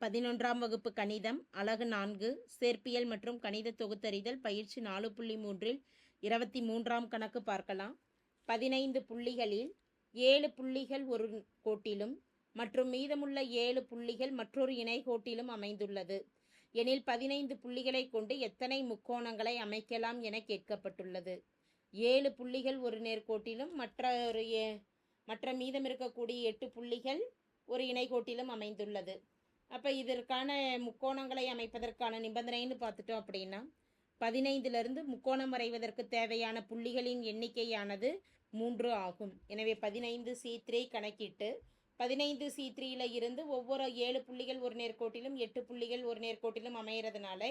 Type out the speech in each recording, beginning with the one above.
பதினொன்றாம் வகுப்பு கணிதம் அழகு நான்கு சேர்ப்பியல் மற்றும் கணித தொகுத்தறிதல் பயிற்சி நாலு புள்ளி மூன்றில் இருபத்தி மூன்றாம் கணக்கு பார்க்கலாம். பதினைந்து புள்ளிகளில் ஏழு புள்ளிகள் ஒரு கோட்டிலும் மற்றும் மீதமுள்ள ஏழு புள்ளிகள் மற்றொரு இணை கோட்டிலும் அமைந்துள்ளது. எனில் பதினைந்து புள்ளிகளை கொண்டு எத்தனை முக்கோணங்களை அமைக்கலாம் என கேட்கப்பட்டுள்ளது. ஏழு புள்ளிகள் ஒரு நேர்கோட்டிலும் மற்ற ஒரு ஏ- மற்ற மீதம் இருக்கக்கூடிய எட்டு புள்ளிகள் ஒரு இணைகோட்டிலும் அமைந்துள்ளது. அப்போ இதற்கான முக்கோணங்களை அமைப்பதற்கான நிபந்தனைன்னு பார்த்துட்டோம் அப்படின்னா பதினைந்திலிருந்து முக்கோணம் வரைவதற்கு தேவையான புள்ளிகளின் எண்ணிக்கையானது மூன்று ஆகும். எனவே பதினைந்து சி த்ரீ கணக்கிட்டு பதினைந்து சி த்ரீயில் இருந்து ஒவ்வொரு ஏழு புள்ளிகள் ஒரு நேர்கோட்டிலும் எட்டு புள்ளிகள் ஒரு நேர்கோட்டிலும் அமையறதுனால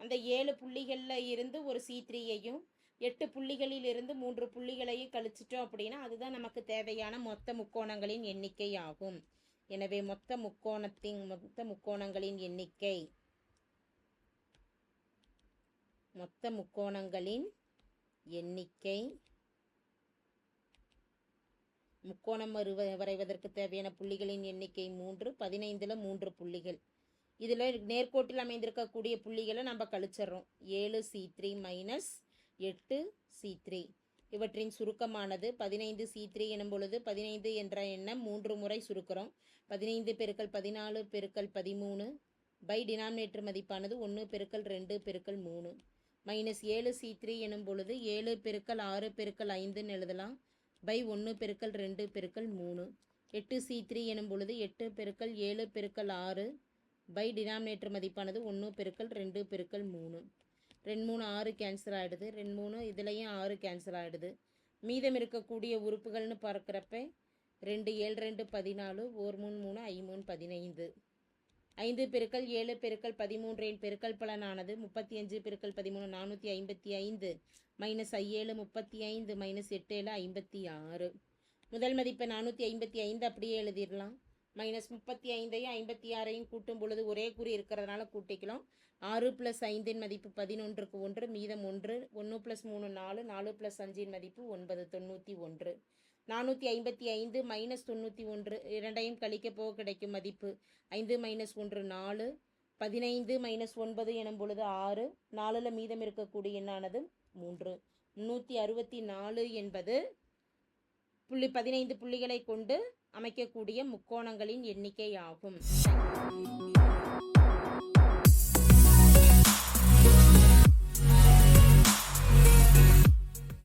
அந்த ஏழு புள்ளிகளில் இருந்து ஒரு சி த்ரீயையும் எட்டு புள்ளிகளில் இருந்து மூன்று புள்ளிகளையும் கழிச்சிட்டோம் அப்படின்னா அதுதான் நமக்கு தேவையான மொத்த முக்கோணங்களின் எண்ணிக்கை ஆகும். எனவே மொத்த முக்கோணத்தின் மொத்த முக்கோணங்களின் எண்ணிக்கை மொத்த முக்கோணங்களின் எண்ணிக்கை முக்கோணம் வருவ வரைவதற்கு தேவையான புள்ளிகளின் எண்ணிக்கை மூன்று பதினைந்தில் மூன்று புள்ளிகள். இதில் நேர்கோட்டில் அமைந்திருக்கக்கூடிய புள்ளிகளை நம்ம கழிச்சிடுறோம் ஏழு சி த்ரீ மைனஸ் எட்டு சி த்ரீ இவற்றின் சுருக்கமானது பதினைந்து சி த்ரீ எனும் பொழுது பதினைந்து என்ற எண்ணம் மூன்று முறை சுருக்கிறோம். பதினைந்து பெருக்கல் பதினாலு பெருக்கல் பதிமூணு பை டினாமினேட்டர் மதிப்பானது ஒன்று பெருக்கல் ரெண்டு பெருக்கல் மூணு. மைனஸ் ஏழு சி த்ரீ எனும் பொழுது ஏழு பெருக்கல் ஆறு பெருக்கல் ஐந்துன்னு எழுதலாம். பை ஒன்று பெருக்கல் ரெண்டு பெருக்கல் மூணு. எட்டு சி த்ரீ எனும் பொழுது எட்டு பெருக்கல் ஏழு பெருக்கல் ஆறு. பை டினாமினேட்டர் மதிப்பானது ஒன்று பெருக்கல் ரெண்டு பெருக்கல் மூணு. ரெண்டு மூணு ஆறு கேன்சல் ஆகிடுது ரெண்டு மூணு இதுலேயும் ஆறு கேன்சல் ஆகிடுது மீதம் இருக்கக்கூடிய உறுப்புகள்னு பார்க்குறப்ப ரெண்டு ஏழு ரெண்டு பதினாலு ஓர் மூணு மூணு ஐ மூணு பதினைந்து. ஐந்து பெருக்கல் ஏழு பெருக்கல் பதிமூன்றின் பெருக்கல் பலனானது முப்பத்தி அஞ்சு பெருக்கல் பதிமூணு நானூற்றி ஐம்பத்தி ஐந்து மைனஸ் ஐஏழு முப்பத்தி ஐந்து மைனஸ் எட்டு ஏழு ஐம்பத்தி ஆறு. முதல் மதிப்பை நானூற்றி ஐம்பத்தி ஐந்து அப்படியே எழுதிடலாம். மைனஸ் முப்பத்தி ஐந்தையும் ஐம்பத்தி ஆறையும் கூட்டும் பொழுது ஒரே குறி இருக்கிறதுனால கூட்டிக்கலாம். ஆறு ப்ளஸ் ஐந்தின் மதிப்பு பதினொன்றுக்கு ஒன்று மீதம் ஒன்று ஒன்று ப்ளஸ் மூணு நாலு நாலு ப்ளஸ் அஞ்சின் மதிப்பு ஒன்பது தொண்ணூற்றி ஒன்று. நானூற்றி ஐம்பத்தி ஐந்து மைனஸ் தொண்ணூற்றி ஒன்று இரண்டையும் கழிக்க போக கிடைக்கும் மதிப்பு ஐந்து மைனஸ் ஒன்று நாலு. பதினைந்து மைனஸ் ஒன்பது எனும் பொழுது ஆறு. நாலில் மீதம் இருக்கக்கூடிய எண்ணானது மூன்று. முந்நூற்றி அறுபத்தி நாலு என்பது புள்ளி பதினைந்து புள்ளிகளை கொண்டு அமைக்கக்கூடிய முக்கோணங்களின் எண்ணிக்கை ஆகும்